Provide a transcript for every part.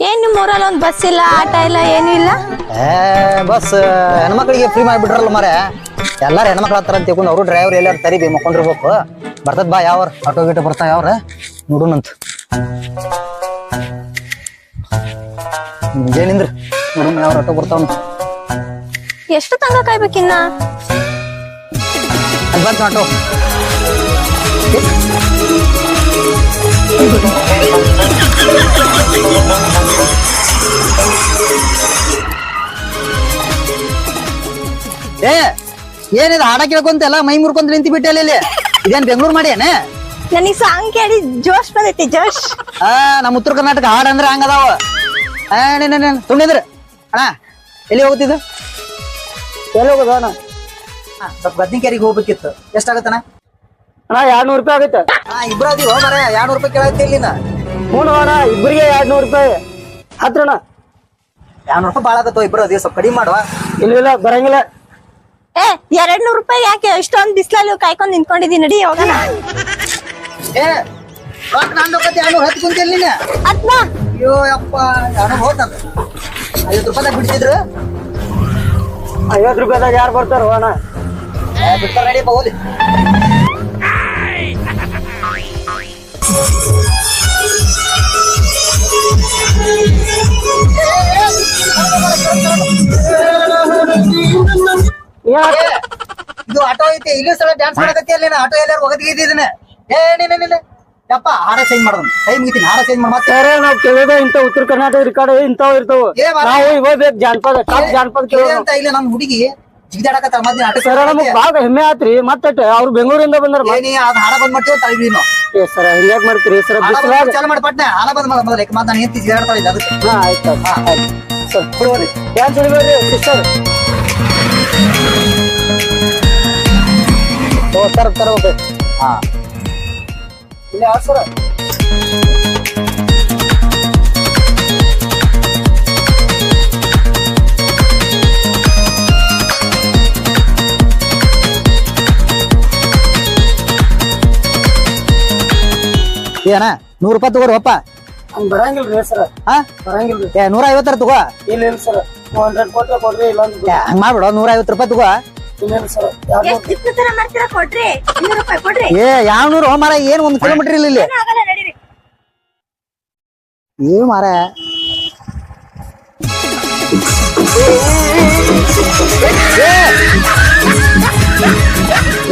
ಏನ್ ನಿಮ್ ಊರಲ್ಲಿ ಒಂದ್ ಬಸ್ ಇಲ್ಲ ಆಟ ಇಲ್ಲ ಏನು ಇಲ್ಲ? ಏ ಬಸ್ ಹೆಣ್ಮಕ್ಳಿಗೆ ಫ್ರೀ ಮಾಡಿಬಿಟ್ರಲ್ಲ ಮರೆ ಎಲ್ಲಾರು ಹೆಣ್ಮಕ್ಳು ಹತ್ತಾರ ಅಂತ ತಿಳ್ಕೊಂಡು ಅವರು ಡ್ರೈವರ್ ಎಲ್ಲಾರು ತರಿ ಮಕ್ಕೊಂಡಿರ್ಬೇಕು ಬರ್ತದ ಬಾ ಯಾವ್ರ ಆಟೋ ಗೀಟೋ ಬರ್ತಾ ಯಾವ್ರ? ನೋಡೋಣಂತ ಮುಂಜಾನಿಂದ್ರ ನೋಡೋಣ ಯಾವ್ರ ಆಟೋ ಬರ್ತಾವ ಎಷ್ಟು ತಂಗ ಕಾಯ್ಬೇಕಿನ್ನ? ಇನ್ನ ಬಂತ ಆಟೋ. ಏ ಏನಿದು ಹಾಡ ಕೇಳ್ಕೊಂತೆಲ್ಲ ಮೈ ಮುರ್ಕೊಂತ ನಿಂತಿ ಬಿಟ್ಟೆ ಇಲ್ಲಿ? ಇದೇನ್ ಬೆಂಗಳೂರು ಮಾಡಿ ಏನೇ? ನನಗ್ ಸಾಂಗ್ ಕೇಳಿ ಜೋಶ್ ಬಂದೈತಿ ಜೋಶ್. ಆ ನಮ್ಮ ಉತ್ತರ ಕರ್ನಾಟಕ ಹಾಡ್ ಅಂದ್ರೆ ಹಂಗದಾವ ಆ ತುಂಡಿದ್ರ ಅಣ್ಣ ಎಲ್ಲಿ ಹೋಗ್ತಿದ್ದು ಎಲ್ಲಿ ಹೋಗೋದು ಅಣ್ಣ? ಹಾ ಸ್ವಲ್ಪ ಬದ್ನಿಕೇರಿಗೆ ಹೋಗ್ಬೇಕಿತ್ತು. ಎಷ್ಟಾಗತ್ತಣ್ಣ? ಅಣ್ಣ ಎರಡ್ ನೂರು ರೂಪಾಯಿ ಆಗುತ್ತೆ ಹಾ ಇಬ್ರು ಅದೀವಿ ಮರ ಎರಡ್ನೂರು ರೂಪಾಯಿ ಕೇಳತ್ತೆ ಇಲ್ಲಿನ. ಹ್ಞೂ ಅಣ್ಣ ಇಬ್ರಿಗೆ ಎರಡ್ ನೂರು ರೂಪಾಯಿ ಹತ್ರಣ ಎರಡ್ನೂರು ರೂಪಾಯಿ ಭಾಳ ಆಗತ್ತೋ ಇಬ್ರು ಅದೀವಿ ಸ್ವಲ್ಪ ಕಡಿಮೆ ಮಾಡುವ. ಇಲ್ಲ ಇಲ್ಲ ಬರಂಗಿಲ್ಲ. ಏ ಎರಡ್ ನೂರ್ ರೂಪಾಯಿ ಯಾಕೆ ಇಷ್ಟೊಂದ್ ಬಿಸ್ಲಲ್ಲಿ ಕಾಯ್ಕೊಂಡ್ ನಿಂತ್ಕೊಂಡಿದೀನಿ ನಡಿ ಹೋಗೋಣ. ಏ ರೊಕ್ಕ ನಾನು ರೊಕ್ಕತ್ತೆ ಎರಡ್ನೂರು ಹತ್ತು ಕುಂತಿಲ್ಲ ನೀನು. ಅದ್ನ ಅಯ್ಯೋ ಯಪ್ಪ ಎರಡ್ನೂರು ಹೋತಂತ ಐವತ್ತು ರೂಪಾಯಿದಾಗ ಬಿಡ್ತಿದ್ರು ಐವತ್ತು ರೂಪಾಯಿದಾಗ ಯಾರು ಬರ್ತಾರೋ ಅಣ್ಣ? ಬಿಡ್ತಾರ ನಡಿಯಪ್ಪ ಹೋಗ್ಲಿ ಇದು ಆಟೋ ಐತಿ ಇಲ್ಲಿ ಸಲ ಡ್ಯಾನ್ಸ್ ಮಾಡಕತ್ತಿ ಅಲ್ಲಿ ಆಟೋ ಎಲ್ಲಾರು ಒಗದಿಗಿದ್ದೀನಿ ಏ ನಿನ್ನ ನೀನೆ ಯಪ್ಪ ಹಾಡ ಚೇಂಜ್ ಮಾಡೋದು ಕೈ ಮುಗಿತೀನಿ ಹಾಡ ಚೇಂಜ್ ಮಾಡಿ ಮತ್ತೆ. ಸರ್ ನಾವ್ ಕೇಳಿದ ಇಂತ ಉತ್ತರ ಕರ್ನಾಟಕ ರೆಕಾರ್ಡ್ ಇಂತಾವ್ ಇರ್ತಾವ. ನಾವು ಇವಾಗ ಬೇಕು ಜಾನಪದ ಟಾಪ್ ಜಾನಪದ ಕೇಳೋಣ ಅಂತ ಇಲ್ಲ ನಮ್ಮ ಹುಡುಗಿ ಜಿಗಿದಾಡಕತ್ತಾಳ ಮತ್ತೆ ನಾಟಕ ಸರ್ ನಮಗ್ ಭಾಳ ಹೆಮ್ಮೆ ಆತ್ರಿ ಮತ್ತೆ ಅವ್ರು ಬೆಂಗಳೂರಿಂದ ಬಂದಾರ ಏನಿ ಅದ್ ಹಾಡ ಬಂದ್ ಮಾಡ್ತೀವಿ ತಳಿದ್ವಿ ನಾವು ಏ ಸರ್ ಹಿಂಗ್ಯಾಕ್ ಮಾಡ್ತೀರಿ? ಸರ್ ಬಿಸಿಲಾಗ ಚಾಲು ಮಾಡಿ ಪಟ್ನೆ. ಹಾಡ ಬಂದ ಮೊದಲ ಮೊದಲ. ಮತ್ತೆ ನಾನು ಜಿಗಿದಾಡ್ತಾಳೆ ಇಲ್ಲ ಹಾ ಆಯ್ತು ಹಾ. ಆಯ್ತು ಸರ್. Dance sister. ಓ ತರಬೇಕು ಹಾ. ಇಲ್ಲಿ ಸರ? ಏನ ನೂರು ರೂಪಾಯಿ ಹಂಗ್ ಬರಂಗಿಲ್ರಿ ಸರ್. ಹಾ ಬರಂಗಿಲ್ರಿ. ಏ ನೂರ ಐವತ್ತರ ತಗೋ. ಇಲ್ಲ ಇಲ್ಲ ಸರ್. ಟೂ ಹಂಡ್ರೆಡ್ ಕೊಟ್ರೆ ಕೊಡ್ರಿ ಇಲ್ಲ ಏ, ಹಂಗ್ ಮಾಡ್ಬಿಡು ನೂರ ಐವತ್ತು ರೂಪಾಯಿ ತಗೋ. ಇಲ್ಲ ಸರ್. ಎಷ್ಟ್ ಮಾಡ್ತೀರಾ ಕೊಡ್ರಿ ಇನ್ನೂರು ರೂಪಾಯಿ ಕೊಡ್ರಿ ಏ ಯಾವ ನೂರು? ಮರ ಏನ್ ಒಂದ್ ಕಿಲೋಮೀಟರ್ ಇಲ್ಲ ಇಲ್ಲಿ. ಏನೂ ಆಗಲ್ಲ ನಡೀರಿ. ಏ ಮಾರ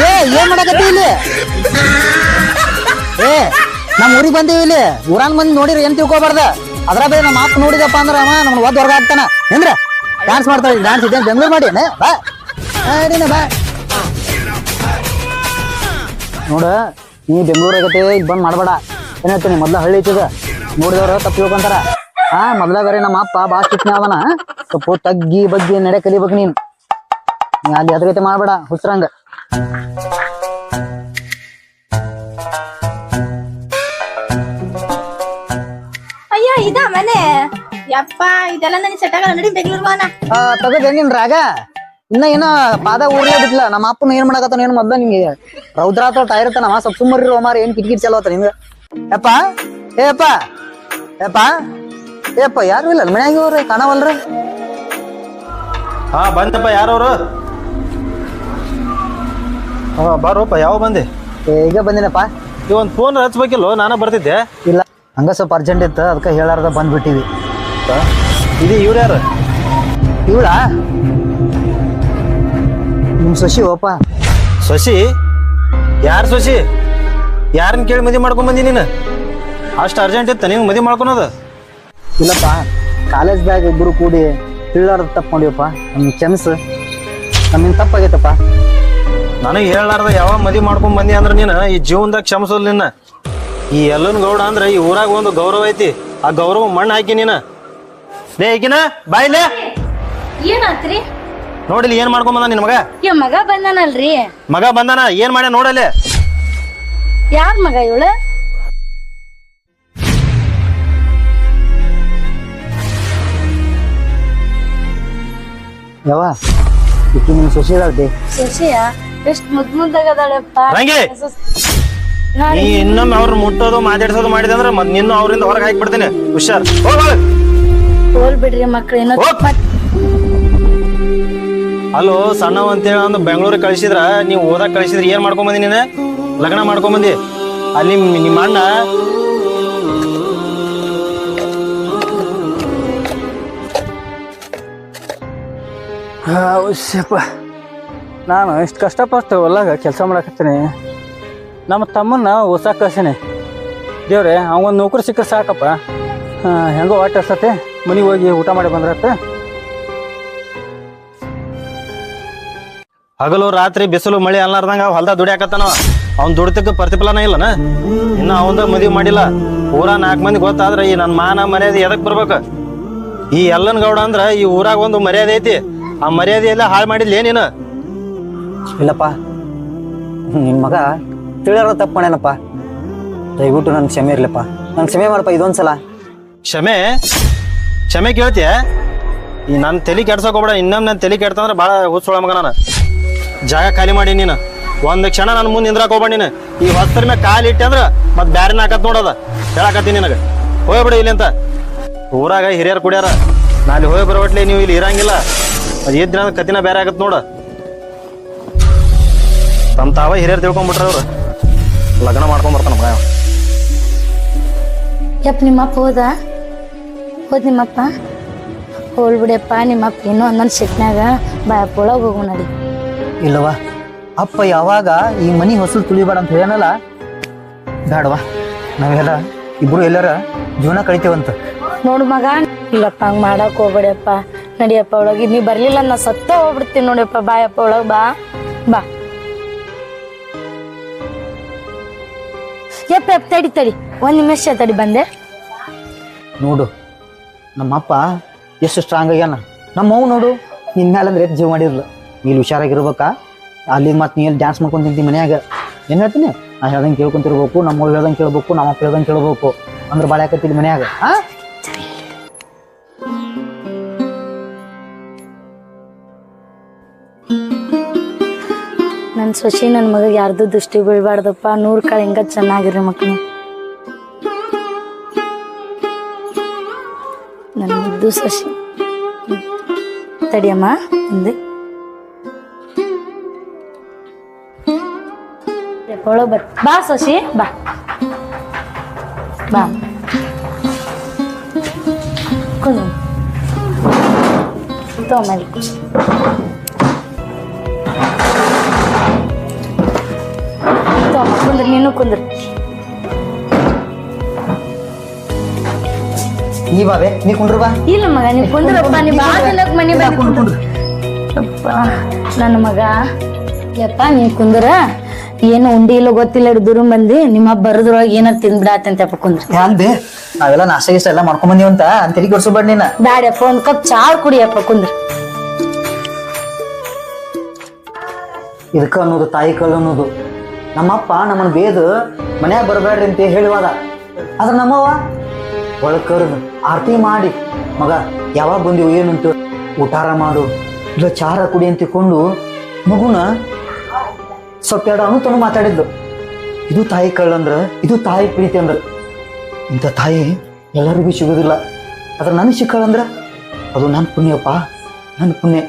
ಏ ಏನ್ ಮಾಡಕತ್ತಿ ಇಲ್ಲಿ? ಏ ನಮ್ಮ ಊರಿಗೆ ಬಂದೀವಿ ಇಲ್ಲಿ. ಊರಾನ್ ಮಂದಿ ನೋಡಿರಿ ಏನ್ ತಿಳ್ಕೊಬಾರ್ದ? ಅದ್ರ ಬೇರೆ ನಮ್ಮ ಮಾತು ನೋಡಿದಪ್ಪ ಅಂದ್ರ ಅವ ನಮ್ಗೆ ಒದ್ ಹೊರಗ ಏನ್ರ ನಿಂದ್ರ? ಡ್ಯಾನ್ಸ್ ಮಾಡ್ತಾಳೆ ಡ್ಯಾನ್ಸ್ ಇದ್ದೇನೆ? ಬೆಂಗ್ಳೂರ್ ಮಾಡಿ ಬಾ. ನೋಡ, ನೀ ಬೆಂಗಳೂರು ಆಗತ್ತೆ ಇದ್ ಬಂದ್ ಮಾಡ್ಬೇಡ. ಏನ್ ಹೇಳ್ತೀನಿ ಮೊದ್ಲ ಹಳ್ಳಿ ಐತಿದ ನೋಡಿದವ್ರ ತಪ್ಪು ತಿಳ್ಕೊಂತಾರ. ಹಾ ಮೊದ್ಲ ಬೇರೆ ನಮ್ಮ ಅಪ್ಪ ಬಾ ಸ್ಟಿಕ್ನ ಅವನ. ಸ್ವಲ್ಪ ತಗ್ಗಿ ಬಗ್ಗಿ ನಡೆ ಕಲಿಬೇಕು ನೀನ್. ಅಲ್ಲಿ ಅಲ್ಲಿ ಮಾಡಬೇಡ ಮಾಡ್ಬೇಡ ಹುಸ್ರಂಗ ಯಪ್ಪ ಇದೆಲ್ಲ ನನಗೆ ಸೆಟ್ ಆಗಲ್ಲ ನಡಿ ಬೆಂಗ್ಳೂರ್ಗೆ ಹೋಗೋಣ ತಗದ್ ನಿನ್ ರಾಗ? ಇನ್ನ ಏನ ಪಾದ ಊರ್ಲೇ ಬಿಟ್ಲ. ನಮ್ಮ ಅಪ್ಪನ ಏನ್ ಮಾಡಕತ್ತಾನ ಏನ್ ಮೊದ್ಲ ನಿಂಗೆ ರೌದ್ರ ಆತ ಟೈರ್ ನಮ್ಮ ಸ್ವಲ್ಪ ಏನ್ ಕಿಟಕಿಟ್ ಚಲೋ ಆತ ನಿಂಗ ಯಪ್ಪ ಏಪ್ಪ ಯಪ್ಪ ಏಪ್ಪ ಯಾರು ಇಲ್ಲ? ಮನ್ಯಾಗ ಇವ್ರಿ ಕಾಣವಲ್ರಿ. ಹಾ ಬಂದಪ್ಪ ಯಾರವ್ರು? ಹಾ ಬಾರೋಪ್ಪ ಯಾವ ಬಂದೆ? ಏ, ಈಗ ಬಂದಿನಪ್ಪ. ಈ ಒಂದು ಫೋನ್ ಹಚ್ಬೇಕಿಲ್ಲೋ ನಾನು ಬರ್ತಿದ್ದೆ. ಇಲ್ಲ. ಹಂಗ ಸ್ವಲ್ಪ ಅರ್ಜೆಂಟ್ ಇತ್ತು ಅದಕ್ಕೆ ಹೇಳಾರ್ದ ಬಂದ್ಬಿಟ್ಟಿವಿ. ಇದು ಇವ್ರು ಯಾರು? ಇವಳ? ನಿಮ್ ಸೊಸಿ ಓಪ. ಶಶಿ ಯಾರು ಶಶಿ ಯಾರನ್ನ ಕೇಳಿ ಮದುವೆ ಮಾಡ್ಕೊಂಡ್ ಬಂದಿ ನೀನು? ಅಷ್ಟು ಅರ್ಜೆಂಟ್ ಇತ್ತ ನೀವು ಮದಿ ಮಾಡ್ಕೊಳೋದು? ಇಲ್ಲಪ್ಪ ಕಾಲೇಜ್ ಬ್ಯಾಗ್ ಇಬ್ರು ಕೂಡಿ ಹೇಳಾರ್ದ ತಪ್ಪು ಮಾಡಿವಪ್ಪ ನಮ್ಗೆ ಕ್ಷಮಿಸು ನಮ್ಮಿಂದ ತಪ್ಪಾಗೈತಪ್ಪ. ನನಗೆ ಹೇಳಾರ್ದ ಯಾವ ಮದಿ ಮಾಡ್ಕೊಂಡ್ ಬಂದಿ ಅಂದ್ರೆ ನೀನು ಈ ಜೀವನದಾಗ ಕ್ಷಮಿಸೋದು ನಿನ್ನ. ಈ ಎಲ್ಲನ್ ಗೌಡ ಅಂದ್ರೆ ಈ ಊರಾಗ ಒಂದು ಗೌರವ ಐತಿ. ಆ ಗೌರವ ಮಣ್ಣ ಹಾಕಿ ನೀನ. ಲೇ ಈಗಿನ ಬಾಯ್ಲೆ ಏನಾತ್ರಿ? ನೋಡಿಲಿ ಏನ್ ಮಾಡ್ಕೊಂಡ್ ಬಂದ ನಿನ್ ಮಗ? ಮಗ ಬಂದನಲ್ರಿ. ಮಗ ಬಂದಾನ ಏನ್ ಮಾಡ್ಯ ನೋಡಲೆ ಯಾರ ಮಗ ಇವಳು? ಯಾವ ನಿಮ್ ಸೊಸಿ ಇದಾಳ್ತಿ ಶಶಿಯ ಎಷ್ಟ್ ಮುದ್ ಮುದ್ದಾಗದಾಳಪ್ಪ ರಂಗಿ. ನೀ ಇನ್ನೊಮ್ಮೆ ಅವ್ರು ಮುಟ್ಟೋದು ಮಾತಾಡ್ಸೋದು ಮಾಡಿದೆ ಅಂದ್ರೆ ಮತ್ ನಿನ್ನ ಅವ್ರಿಂದ ಹೊರಗೆ ಹಾಕ್ಬಿಡ್ತೀನಿ. ಹುಷಾರ್. ಹೋಲ್ ಬಿಡ್ರಿ ಹೋಗ್. ಅಲ್ಲೋ ಸಣ್ಣವ ಅಂತೇಳಿ ಒಂದು ಬೆಂಗಳೂರಿಗೆ ಕಳಿಸಿದ್ರ. ನೀವು ಓದಕ್ ಕಳಿಸಿದ್ರ. ಏನ್ ಮಾಡ್ಕೊಂಬಂದಿ ನೀನು? ಲಗ್ನ ಮಾಡ್ಕೊಂಬಂದಿ. ಅಲ್ಲಿ ನಿಮ್- ನಿಮ್ಮ ಅಣ್ಣ. ನಾನು ಇಷ್ಟು ಕಷ್ಟಪಟ್ಟು ಹೊಲಾಗ ಕೆಲಸ ಮಾಡಕತ್ತೀನಿ. ನಮ್ಮ ತಮ್ಮನ್ನ ಓಸಾಕ ಕಳ್ಸೀನಿ ದೇವ್ರೆ ಅವನ್ ನೌಕರಿ ಸಿಕ್ಕರೆ ಸಾಕಪ್ಪ. ಹೆಂಗೋ ವಾಟ್ ಅಷ್ಟತೆ ಮನೆಗೆ ಹೋಗಿ ಊಟ ಮಾಡಿ ಬಂದ್ರತ್ತೆ. ಹಗಲು ರಾತ್ರಿ ಬಿಸಿಲು ಮಳೆ ಅಲ್ಲಾರ್ದಂಗ ಹೊಲ್ದಾಗ ದುಡಿಯಾಕತ್ತಾನ ಅವ್ನ್ ದುಡಿತಕ್ಕ ಪ್ರತಿಫಲನ ಇಲ್ಲನ? ಇನ್ನ ಅವಂದ ಮದುವೆ ಮಾಡಿಲ್ಲ. ಊರ ನಾಲ್ಕು ಮಂದಿ ಗೊತ್ತಾದ್ರ ಈ ನನ್ನ ಮಾನ ಮರ್ಯಾದೆ ಎದಕ್ ಬರ್ಬೇಕು? ಈ ಎಲ್ಲನ್ ಗೌಡ ಅಂದ್ರ ಈ ಊರಾಗ ಒಂದು ಮರ್ಯಾದೆ ಐತಿ. ಆ ಮರ್ಯಾದೆ ಎಲ್ಲ ಹಾಳು ಮಾಡಿದ್ಲೇ ನೀನು? ಇಲ್ಲಪ್ಪ ನಿನ್ ಮಗ ತಿಳಿಯಾರ ತಪ್ಪು ಮಾಡ್ಯಾನಪ್ಪ ದಯವಿಟ್ಟು ನನ್ ಕ್ಷಮೆ ಇರ್ಲಪ್ಪ. ನನ್ ಕ್ಷಮೆ ಮಾಡಪ್ಪ, ಇದೊಂದ್ಸಲ. ಕ್ಷಮೆ? ಕ್ಷಮೆ ಕೇಳ್ತೀಯ? ಈ ನನ್ನ ತಲೆ ಕೆಡ್ಸೋಕೆ ಹೋಗ್ಬೇಡ, ಇನ್ನೊಮ್ಮೆ ನನ್ನ ತಲೆ ಕೆಡ್ತಂದ್ರೆ ಭಾಳ ಹುಚ್ಚೊಳ ಮಗ ನಾನು. ಜಾಗ ಖಾಲಿ ಮಾಡಿ ನೀನು. ಒಂದು ಕ್ಷಣ ನನ್ನ ಮುಂದೆ ನಿಂದ್ರಾಕ್ ಹೋಗ್ಬೇಡ ನೀನು. ಈ ಹೊಸ್ತರ ಮೇಲೆ ಕಾಲು ಇಟ್ಟೆ ಅಂದ್ರೆ ಮತ್ತೆ ಬ್ಯಾರಿನ ಹಾಕತ್ ನೋಡದ. ಹೇಳಕತ್ತೀನಿ ನಿನಗೆ. ಹೋಗ್ಬಿಡ ಇಲ್ಲಿ ಅಂತ ಊರಾಗ ಹಿರಿಯರು ಕುಡಿಯಾರ. ನಾ ಅಲ್ಲಿ ಹೋಗಿ ಬರೋಟ್ಲಿ ನೀವು ಇಲ್ಲಿ ಇರಂಗಿಲ್ಲ. ಅದು ಇದ್ರ ಕತಿನ ಬೇರೆ ಆಗತ್ ನೋಡ. ತಮ್ಮ ತಾವ ಹಿರಿಯರು ತಿಳ್ಕೊಂಡ್ಬಿಟ್ರ ಅವ್ರು. ಲಗ್ನ ಮಾಡ್ಕೊಂಡ್ ಬರ್ತಾನ ಮಗ. ಯಪ್ಪ ನಿಮ್ಮಪ್ಪ ಹೋದ? ಹೋದ್ ನಿಮ್ಮಪ್ಪ? ಹೋಲ್ ಬಿಡಪ್ಪ ನಿಮ್ಮಪ್ಪ ಏನೋ ನನ್ನ ಸಿಟ್ನಾಗ ಬಾಯಪ್ಪ ಒಳಗೆ ಹೋಗು ನಡಿ. ಇಲ್ಲವಾ ಅಪ್ಪ ಯಾವಾಗ ಈ ಮನಿ ಹೊಸಲು ತುಳಿಬೇಡ ಅಂತ ಹೇಳಲ್ಲ ಬೇಡವಾ ನಾವೆಲ್ಲ ಇಬ್ರು ಎಲ್ಲರ ಜೀವನ ಕಳಿತೇವಂತ. ನೋಡು ಮಗ ಇಲ್ಲಪ್ಪ ಹಂಗೆ ಮಾಡಕ್ ಹೋಗ್ಬೇಡಪ್ಪ. ನಡಿಯಪ್ಪ ಒಳಗೆ ನೀ ಬರ್ಲಿಲ್ಲ ನಾ ಸತ್ತ ಹೋಗ್ಬಿಡ್ತೀನಿ ನೋಡಿಯಪ್ಪ. ಬಾಯಪ್ಪ ಒಳಗೆ ಬಾ. ಬಾ. ಯಪ್ಪ ಯಪ್ಪ ತಡಿ ತಡಿ. ಒಂದ್ ನಿಮಿಷ ತಡಿ ಬಂದೆ. ನೋಡು, ನಮ್ಮಪ್ಪ ಎಷ್ಟು ಸ್ಟ್ರಾಂಗ್ ಆಗ್ಯಾನ. ನಮ್ಮ ಅವ್ ನೋಡು, ನಿನ್ ಮೇಲೆ ಅಂದ್ರೆ ಜೀವ ಮಾಡಿರ್ಲ ಇಲ್ಲಿ ಹುಷಾರಾಗಿರ್ಬೇಕಾ? ಅಲ್ಲಿ ಮತ್ತೆ ನೀನು ಡ್ಯಾನ್ಸ್ ಮಾಡ್ಕೊಂಡ್ ತಿಂತಿ ಮನ್ಯಾಗ? ಏನ್ ಹೇಳ್ತೀನಿ? ನಾ ಹೇಳ್ದಂಗೆ ಕೇಳ್ಕೊಂತಿರ್ಬೇಕು ನಮ್ಮ ಹೇಳ್ದಂಗೆ ಕೇಳ್ಬೇಕು ನಮ್ಮ ಅಪ್ಪ ಹೇಳ್ದಂಗೆ ಕೇಳ್ಬೇಕು. ಅಂದ್ರೆ ಬಾಳೆ ಆಕತ್ತಿಲ್ಲ ಮನ್ಯಾಗ, ಆ? ನನ್ ನನ್ನ ನನ್ ಮಗ ಯಾರ್ದು ದೃಷ್ಟಿ ಬೀಳ್ಬಾರ್ದಪ್ಪ. ನೂರು ಕಾಳು ಹಿಂಗ ಚೆನ್ನಾಗಿರಿ ಮಕ್ಳು. ನನ್ನ ಮುದ್ದು ಶಶಿ. ತಡಿಯಮ್ಮ, ಒಂದೇ. ಒಳಗೆ ಬರ್ ಬಾ ಸೊಸಿ, ಬಾ. ಬಾ. ಕುಂದು ತಗೊಂಬಲ್ಲಿ ಕುಂದ್ರ ನೀನು ಕುಂದ್ರ. ನೀ ಬಾಬೆ ನೀ ಕುಂದ್ರ ಬಾ. ಇಲ್ಲ ಮಗ ನೀ ಕುಂದ್ರಪ್ಪ ನೀ ಬಾ. ದಿನಕ್ ಮನಿ ಬಂದು ಅಪ್ಪ ನನ್ನ ಮಗ. ಯಪ್ಪ ನೀ ಕುಂದ್ರ. ಏನು ಉಂಡಿ ಇಲ್ಲ ಗೊತ್ತಿಲ್ಲ ಹಿಡ್ದು ಬಂದು. ನಿಮ್ಮ ಬರದ್ರೊಳಗೆ ಏನಾರ ತಿಂದ್ಬಿಡಾತಂತಪ್ಪ ಕುಂದ್ರ. ಯಾನ್ ಬೇ ನಾವೆಲ್ಲ ನಾಷ್ಟ ಇಷ್ಟ ಎಲ್ಲ ಮಾಡ್ಕೊಂಡ್ ಬಂದಿವಂತ ಅಂತ. ತಲೆ ಕೊಡ್ಸೋಬೇಡ ನೀನ. ಬ್ಯಾಡಪ್ಪ ಒಂದ್ ಕಪ್ ಚಾ ಕುಡಿಯಪ್ಪ ಕುಂದ್ರ. ಇದಕ್ಕ ಅನ್ನೋದು ತಾಯಿ ಕಲ್ಲು ಅನ್ನೋದು. ನಮ್ಮಪ್ಪ ನಮ್ಮನ್ನ ಬೇದು ಮನ್ಯಾಗ ಬರಬೇಡ್ರಿ ಅಂತ ಹೇಳುವಾಗ ಆದ್ರೆ ನಮ್ಮವ್ವ ಒಳಗ್ ಆರತಿ ಮಾಡಿ, ಮಗ, ಯಾವಾಗ ಬಂದಿವು ಏನುಂಟು ಊಟಾರ ಮಾಡು, ಇಲ್ಲ ಚಾರ ಕುಡಿ ಅಂತ ಕೊಂಡು ಮಗುನ ಸ್ವಲ್ಪ ಎರಡು ಅನುತನು ಮಾತಾಡಿದ್ದು ಇದು ತಾಯಿ ಕಳ್ಳಂದ್ರ ಇದು ತಾಯಿ ಪ್ರೀತಿ ಅಂದ್ರೆ. ಇಂಥ ತಾಯಿ ಎಲ್ಲರಿಗೂ ಸಿಗೋದಿಲ್ಲ. ಆದ್ರೆ ನನಗೆ ಸಿಕ್ಕಳಂದ್ರ ಅದು ನನ್ನ ಪುಣ್ಯಪ್ಪ ನನ್ನ ಪುಣ್ಯ.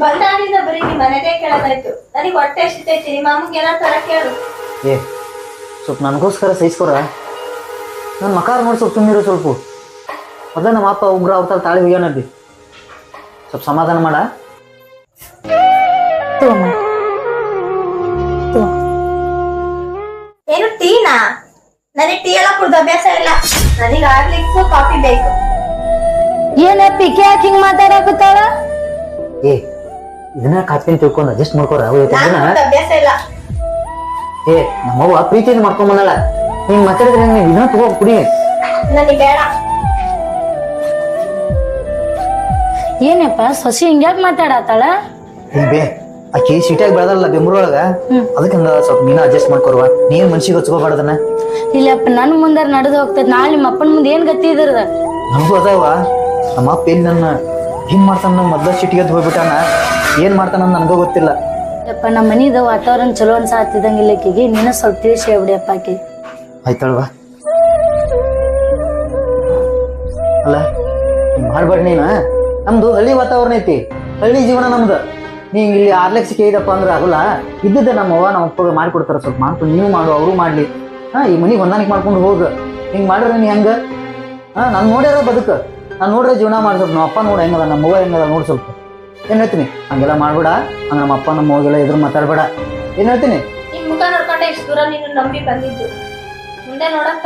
ಬಂದಾಗಿಂದ ಬರೀ ನಿಮ್ ಮನೆದೇ ಕೇಳೋದಾಯ್ತು. ನನಗ್ ಹೊಟ್ಟೆ ಎಷ್ಟೈತಿ ನಿಮ್ಮ ಅಮ್ಮಂಗೆ ಏನಾರ ತರ ಕೇಳು. ಏ ಸ್ವಲ್ಪ ನನಗೋಸ್ಕರ ಸಹಿಸ್ಕೊರ. ನನ್ನ ಮಕಾರ ನೋಡಿ ಸ್ವಲ್ಪ ತುಂಬಿರು ಸ್ವಲ್ಪ. ಅದ ನಮ್ಮ ಅಪ್ಪ ಉಗ್ರ ಅವ್ರ ತಾಳಿ ಹೋಗ್ಯಾನದ್ದಿ ಸ್ವಲ್ಪ ಸಮಾಧಾನ ಮಾಡ. ಏನು ಟೀನಾ? ನನಗೆ ಟೀ ಎಲ್ಲ ಕುಡ್ದು ಅಭ್ಯಾಸ ಇಲ್ಲ. ನನಗೆ ಆಗ್ಲಿಕ್ಸು ಕಾಫಿ ಬೇಕು. ಏನ ಪಿಕೆ ಯಾಕೆ ಹಿಂಗ್ ಮಾತಾಡಕತ್ತಾಳ ಏ ಇದನ್ನ ಕಾಪಿನ ತಿಳ್ಕೊಂಡು ಅಡ್ಜಸ್ಟ್ ಮಾಡ್ಕೋರ ಅಭ್ಯಾಸ ಇಲ್ಲ. ಏ ನಮ್ಮವ್ವ ಪ್ರೀತಿಯಿಂದ ಮಾಡ್ಕೊಂಡ್ ಬಂದಳ. ನೀನ್ ಮಾತಾಡಿದ್ರೆ ನೀನ್ ಇದನ್ನ ತಗೋ ಕುಡಿ. ನನಗೆ ಬೇಡ. ಏನಪ್ಪ ಸಸಿ ಹಿಂಗ್ಯಾಕ್ ಮಾತಾಡತ್ತಾಳ? ಬೇ ಆಕಿ ಸೀಟಾಗಿ ಬೆಳೆದಲ್ಲ ಬೆಂಬೂರೊಳಗ ಅದಕ್ಕೆ ಹಂಗ ಸ್ವಲ್ಪ ನೀನು ಅಡ್ಜಸ್ಟ್ ಮಾಡ್ಕೊರುವ ನೀನ್ ಮನ್ಸಿಗೆ ಹಚ್ಕೋಬಾರ್ದನ್ನ ಇಲ್ಲಪ್ಪ ನನ್ ಮುಂದೆ ನಡೆದು ಹೋಗ್ತದ ನಾಳೆ ನಿಮ್ಮ ಅಪ್ಪನ ಮುಂದೆ ಏನ್ ಗತಿ ಇದ್ರದ? ನಮ್ಗೂ ಅದಾವ. ನಮ್ಮ ಅಪ್ಪ ಎಲ್ಲಿ ನನ್ನ ಹಿಂಗ್ ಮಾಡ್ತಾನ ಮೊದ್ಲ ಸಿಟಿಗೆ ಹೋಗ್ಬಿಟ್ಟಾನ. ಏನ್ ಮಾಡ್ತಾನ ನನಗೂ ಗೊತ್ತಿಲ್ಲ. ಯಪ್ಪ ನಮ್ಮ ಮನಿದ ವಾತಾವರಣ ಚಲೋ ಅನ್ಸಾತಿದಂಗಿಲ್ಲ ಆಕಿಗೆ. ನೀನು ಸ್ವಲ್ಪ ತಿಳಿಸಿ ಹೇಳ್ಬಿಡಿ ಅಪ್ಪ ಆಕಿ. ಆಯ್ತಳ್ವಾ ಅಲ್ಲ ಮಾಡ್ಬೇಡ ನೀನ ನಮ್ದು ಹಳ್ಳಿ ವಾತಾವರಣ ಐತಿ ಹಳ್ಳಿ ಜೀವನ ನಮ್ದು. ನೀ ಇಲ್ಲಿ ಆರ್ ಲಕ್ಷ ಕೇಳಿದಪ್ಪ ಅಂದ್ರೆ ಆಗಲ್ಲ ಇದ್ದದ ನಮ್ಮ ಅವ್ವ ನಮ್ಮ ಅಪ್ಪಗೆ ಮಾಡ್ಕೊಡ್ತಾರ ಸ್ವಲ್ಪ ಮಾಡ್ಕೊಂಡು ನೀವು ಮಾಡು ಅವರು ಮಾಡ್ಲಿ. ಹಾ ಈ ಮನಿಗೆ ಹೊಂದಾಣಿಕೆ ಮಾಡ್ಕೊಂಡು ಹೋಗ. ಹಿಂಗ್ ಮಾಡ್ರಿ ನೀ ಹೆಂಗ? ಹಾ ನಾನು ನೋಡ್ಯಾರ ಬದುಕ. ನಾನು ನೋಡ್ರೆ ಜೀವನ ಮಾಡಿ ಸ್ವಲ್ಪ ನಮ್ಮ ಅಪ್ಪ ನೋಡ ಹೆಂಗದ ನಮ್ಮ ಅವ್ವ ಹೆಂಗದ ನೋಡಿ ಸ್ವಲ್ಪ. ಏನ್ ಹೇಳ್ತೀನಿ? ಹಂಗೆಲ್ಲ ಮಾಡ್ಬೇಡ. ಹಂಗ ನಮ್ಮ ಅಪ್ಪ ನಮ್ಮ ಅವ್ಗೆಲ್ಲ ಎದುರು ಮಾತಾಡ್ಬೇಡ. ಏನ್ ಹೇಳ್ತೀನಿ? ನಿನ್ ಮುಖ ನೋಡ್ಕೊಂಡೆ, ಇಷ್ಟು ದೂರ ನೀನು ನಂಬಿ ಬಂದಿದ್ದು. ಮುಂದೆ ನೋಡಕ್